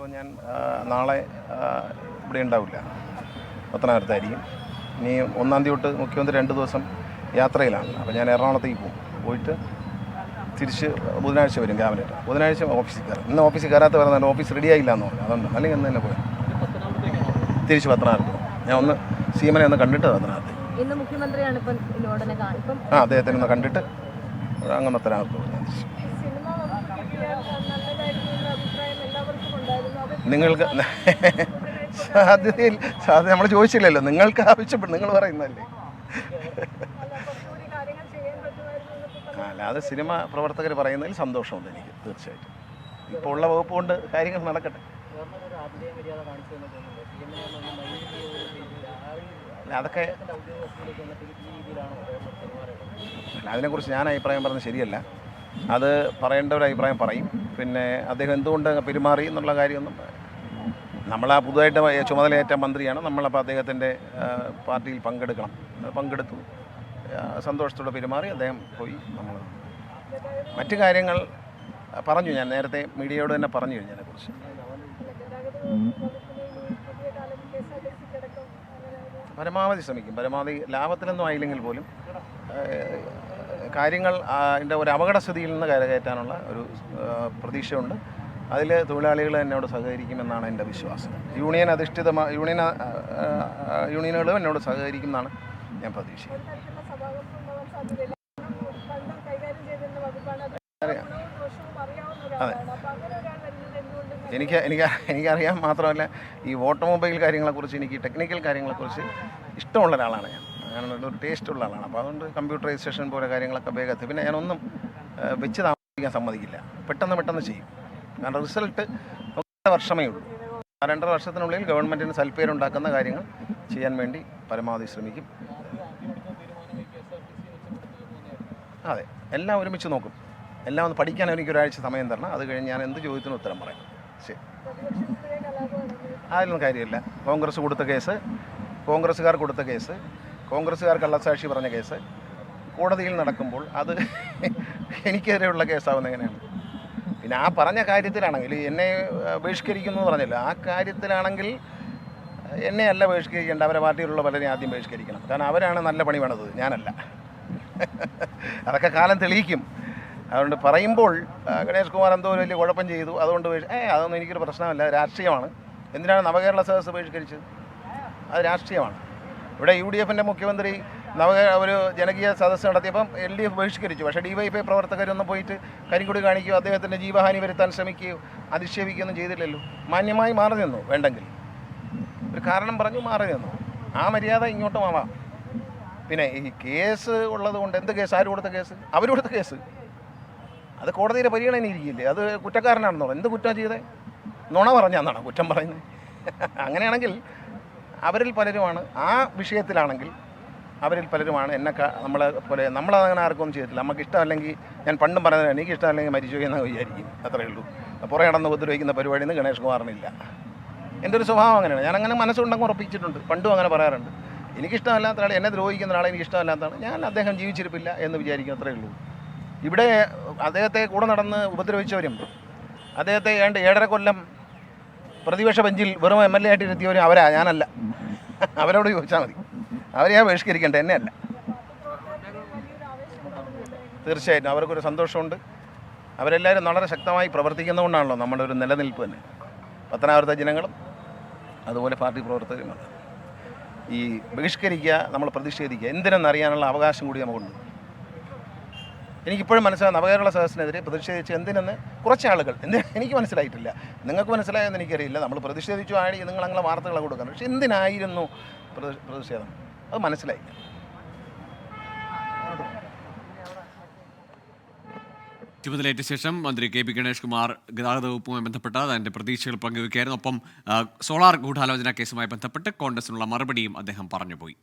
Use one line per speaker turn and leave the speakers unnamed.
ഇപ്പോൾ ഞാൻ നാളെ ഇവിടെ ഉണ്ടാവില്ല. പത്തനാപുരത്തായിരിക്കും. ഇനി ഒന്നാം തീയതി തൊട്ട് മുഖ്യമന്ത്രി രണ്ട് ദിവസം യാത്രയിലാണ്. അപ്പോൾ ഞാൻ എറണാകുളത്തേക്ക് പോകും. പോയിട്ട് തിരിച്ച് ബുധനാഴ്ച വരും ക്യാബിനറ്റ്. ബുധനാഴ്ച ഓഫീസിൽ കയറും. ഇന്ന് ഓഫീസിൽ കയറാത്ത പറഞ്ഞാൽ ഓഫീസ് റെഡി ആയില്ല എന്ന് പറഞ്ഞു. അതുകൊണ്ട് അല്ലെങ്കിൽ ഇന്ന് തന്നെ പോയി തിരിച്ച് പത്തനാപുരത്ത് ഞാൻ ഒന്ന് സീമനെ ഒന്ന് കണ്ടിട്ട് പത്തനാപുരത്ത് ആ അദ്ദേഹത്തിനെ ഒന്ന് കണ്ടിട്ട് അങ്ങനെ പോകും ഞാൻ. തിരിച്ച്. നിങ്ങൾക്ക് സാധ്യതയിൽ സാധ്യത നമ്മൾ ചോദിച്ചില്ലല്ലോ. നിങ്ങൾക്ക് ആവശ്യപ്പെട്ടു നിങ്ങൾ പറയുന്നതല്ലേ. അല്ലാതെ സിനിമ പ്രവർത്തകർ പറയുന്നതിൽ സന്തോഷമുണ്ട് എനിക്ക് തീർച്ചയായിട്ടും. ഇപ്പോൾ ഉള്ള വകുപ്പ് കൊണ്ട് കാര്യങ്ങൾ നടക്കട്ടെ. അതൊക്കെ അല്ല, അതിനെക്കുറിച്ച് ഞാൻ അഭിപ്രായം പറഞ്ഞത് ശരിയല്ല. അത് പറയേണ്ട ഒരു അഭിപ്രായം പറയും. പിന്നെ അദ്ദേഹം എന്തുകൊണ്ട് പെരുമാറി എന്നുള്ള കാര്യമൊന്നും നമ്മൾ ആ പുതുതായിട്ട് ചുമതലയേറ്റ മന്ത്രിയാണ്. നമ്മളപ്പോൾ അദ്ദേഹത്തിന്റെ പാർട്ടിയിൽ പങ്കെടുക്കണം. പങ്കെടുത്തു. സന്തോഷത്തോടെ പെരുമാറി അദ്ദേഹം പോയി. നമ്മൾ മറ്റു കാര്യങ്ങൾ പറഞ്ഞു. ഞാൻ നേരത്തെ മീഡിയയോട് തന്നെ പറഞ്ഞു കഴിഞ്ഞു അതിനെക്കുറിച്ച് പരമാവധി ശ്രമിക്കും. പരമാവധി ലാഭത്തിലൊന്നും ആയില്ലെങ്കിൽ പോലും കാര്യങ്ങൾ അതിന്റെ ഒരു അപകടസ്ഥിതിയിൽ നിന്ന് കരകയറ്റാനുള്ള ഒരു പ്രതീക്ഷയുണ്ട്. അതിൽ തൊഴിലാളികൾ എന്നോട് സഹകരിക്കുമെന്നാണ് എന്റെ വിശ്വാസം. യൂണിയൻ അധിഷ്ഠിത യൂണിയൻ യൂണിയനുകളും എന്നോട് സഹകരിക്കുമെന്നാണ് ഞാൻ പ്രതീക്ഷിക്കുന്നത്
അതെ
അറിയാം.
എന്തുകൊണ്ട്
എനിക്ക് എനിക്ക് എനിക്കറിയാം മാത്രമല്ല ഈ ഓട്ടോമൊബൈൽ കാര്യങ്ങളെക്കുറിച്ച് എനിക്ക് ടെക്നിക്കൽ കാര്യങ്ങളെക്കുറിച്ച് ഇഷ്ടമുള്ള ഒരാളാണ് ഞാൻ. അങ്ങനെ ഒരു ടേസ്റ്റ് ഉള്ള ആളാണ്. അപ്പോൾ അതുകൊണ്ട് കമ്പ്യൂട്ടറൈസേഷൻ പോലെ കാര്യങ്ങളൊക്കെ വേഗത്തിൽ. പിന്നെ ഞാനൊന്നും വെച്ച് താമസിക്കാൻ സമ്മതിക്കില്ല. പെട്ടെന്ന് പെട്ടെന്ന് ചെയ്യും. കാരണം റിസൾട്ട് വർഷമേ ഉള്ളൂ. ആ രണ്ടര വർഷത്തിനുള്ളിൽ ഗവൺമെന്റിന് സൽപ്പേരുണ്ടാക്കുന്ന കാര്യങ്ങൾ ചെയ്യാൻ വേണ്ടി പരമാവധി ശ്രമിക്കും. അതെ എല്ലാം ഒരുമിച്ച് നോക്കും. എല്ലാം ഒന്ന് പഠിക്കാൻ എനിക്ക് ഒരാഴ്ച സമയം തരണം. അത് കഴിഞ്ഞ് ഞാൻ എന്ത് ചോദ്യത്തിനും ഉത്തരം പറയാം. ശരി. അതിലൊന്നും കാര്യമില്ല. കോൺഗ്രസ് കൊടുത്ത കേസ് കോൺഗ്രസ്സുകാർ കൊടുത്ത കേസ് കോൺഗ്രസ്സുകാർ കള്ളസാക്ഷി പറഞ്ഞ കേസ്. കോടതിയിൽ നടക്കുമ്പോൾ അത് എനിക്കെതിരെയുള്ള കേസാവുന്ന എങ്ങനെയാണ്? പിന്നെ ആ പറഞ്ഞ കാര്യത്തിലാണെങ്കിൽ എന്നെ ബഹിഷ്കരിക്കുന്നു എന്ന് പറഞ്ഞല്ലോ. ആ കാര്യത്തിലാണെങ്കിൽ എന്നെ അല്ല ബഹിഷ്കരിക്കേണ്ട അവരെ പാർട്ടിയിലുള്ള പലരെ ആദ്യം ബഹിഷ്കരിക്കണം. കാരണം അവരാണ് നല്ല പണി വേണത് ഞാനല്ല. അതൊക്കെ കാലം തെളിയിക്കും. അതുകൊണ്ട് പറയുമ്പോൾ ഗണേഷ് കുമാർ എന്തോ വലിയ കുഴപ്പം ചെയ്തു. അതുകൊണ്ട് ഏ അതൊന്നും എനിക്കൊരു പ്രശ്നമല്ല. രാഷ്ട്രീയമാണ്. എന്തിനാണ് നവകേരള സദസ്സ് ബഹിഷ്കരിച്ചത്? അത് രാഷ്ട്രീയമാണ്. ഇവിടെ യു ഡി എഫിന്റെ മുഖ്യമന്ത്രി നവ ഒരു ജനകീയ സദസ്സ് നടത്തിയപ്പം എൽ ഡി എഫ് ബഹിഷ്കരിച്ചു. പക്ഷേ ഡി വൈ പി പ്രവർത്തകരൊന്നും പോയിട്ട് കരിങ്കൊടി കാണിക്കുകയോ അദ്ദേഹത്തിന്റെ ജീവഹാനി വരുത്താൻ ശ്രമിക്കുകയോ അധിക്ഷേപിക്കുകയൊന്നും ചെയ്തില്ലല്ലോ. മാന്യമായി മാറി നിന്നു വേണ്ടെങ്കിൽ. ഒരു കാരണം പറഞ്ഞു മാറി നിന്നു. ആ മര്യാദ ഇങ്ങോട്ടും ആവാം പിന്നെ ഈ കേസ് ഉള്ളത് കൊണ്ട് എന്ത് കേസ്? ആര് കൊടുത്ത കേസ്? അവർ കൊടുത്ത കേസ്. അത് കോടതിയുടെ പരിഗണന ഇരിക്കില്ലേ അത് കുറ്റക്കാരനാണെന്നോ? എന്ത് കുറ്റം ചെയ്തേ? നുണ പറഞ്ഞാന്നാണ് കുറ്റം പറയുന്നത്? അങ്ങനെയാണെങ്കിൽ അവരിൽ പലരുമാണ് ആ വിഷയത്തിലാണെങ്കിൽ അവരിൽ പലരുമാണ് എന്നെ നമ്മളെ പോലെ നമ്മളങ്ങനെ ആർക്കൊന്നും ചെയ്തിട്ടില്ല നമുക്ക് ഇഷ്ടമല്ലെങ്കിൽ ഞാൻ പണ്ടും പറഞ്ഞത് എനിക്ക് ഇഷ്ടമല്ലെങ്കിൽ മരിച്ചു എന്ന് വിചാരിക്കും. അത്രയേ ഉള്ളൂ. പുറകെ നടന്ന് ഉപദ്രവിക്കുന്ന പരിപാടിയൊന്നും ഗണേഷ് കുമാറിനില്ല. എന്റെ ഒരു സ്വഭാവം അങ്ങനെയാണ്. ഞാൻ അങ്ങനെ മനസ്സുണ്ടെങ്കിൽ ഉറപ്പിച്ചിട്ടുണ്ട്. പണ്ടും അങ്ങനെ പറയാറുണ്ട്. എനിക്കിഷ്ടമല്ലാത്ത ആൾ എന്നെ ദ്രോഹിക്കുന്ന ഒരാളെ എനിക്ക് ഇഷ്ടമല്ലാത്തതാണ് ഞാൻ അദ്ദേഹം ജീവിച്ചിരിപ്പില്ല എന്ന് വിചാരിക്കും. അത്രയേ ഉള്ളൂ. ഇവിടെ അദ്ദേഹത്തെ കൂടെ നടന്ന് ഉപദ്രവിച്ചവരും അദ്ദേഹത്തെ ഏണ്ട് ഏഴര കൊല്ലം പ്രതിപക്ഷ ബെഞ്ചിൽ വെറും എം എൽ എ ആയിട്ട് ഇരുത്തിയവരും അവരാ ഞാനല്ല. അവരോട് ചോദിച്ചാൽ മതി. അവരെ ഞാൻ ബഹിഷ്കരിക്കേണ്ട എന്നെ അല്ല തീർച്ചയായിട്ടും അവർക്കൊരു സന്തോഷമുണ്ട്. അവരെല്ലാവരും വളരെ ശക്തമായി പ്രവർത്തിക്കുന്നതുകൊണ്ടാണല്ലോ നമ്മുടെ ഒരു നിലനിൽപ്പ് തന്നെ. പത്തനാപുരത്തെ ജനങ്ങളും അതുപോലെ പാർട്ടി പ്രവർത്തകരുമാണ്. ഈ ബഹിഷ്കരിക്കുക നമ്മൾ പ്രതിഷേധിക്കുക എന്തിനെന്നറിയാനുള്ള അവകാശം കൂടി നമുക്കുണ്ട്. എനിക്കിപ്പോഴും മനസ്സിലായി നവകേരള സദസ്സിനെതിരെ പ്രതിഷേധിച്ച് എന്തിനെന്ന് കുറച്ച് ആളുകൾ എന്ത് എനിക്ക് മനസ്സിലായിട്ടില്ല. നിങ്ങൾക്ക് മനസ്സിലായെന്ന് എനിക്കറിയില്ല. നമ്മൾ പ്രതിഷേധിച്ചു ആടി നിങ്ങൾ അങ്ങനെ വാർത്തകൾ കൊടുക്കണം പക്ഷെ എന്തിനായിരുന്നു പ്രതിഷേധം? അത് മനസ്സിലായി.
ചുമതലയേറ്റ ശേഷം മന്ത്രി കെ പി ഗണേഷ് കുമാർ ഗതാഗത വകുപ്പുമായി ബന്ധപ്പെട്ട അതിന്റെ പ്രതീക്ഷകൾ പങ്കുവയ്ക്കായിരുന്നു ഒപ്പം സോളാർ ഗൂഢാലോചന കേസുമായി ബന്ധപ്പെട്ട് കോൺഗ്രസിനുള്ള മറുപടിയും അദ്ദേഹം പറഞ്ഞുപോയി.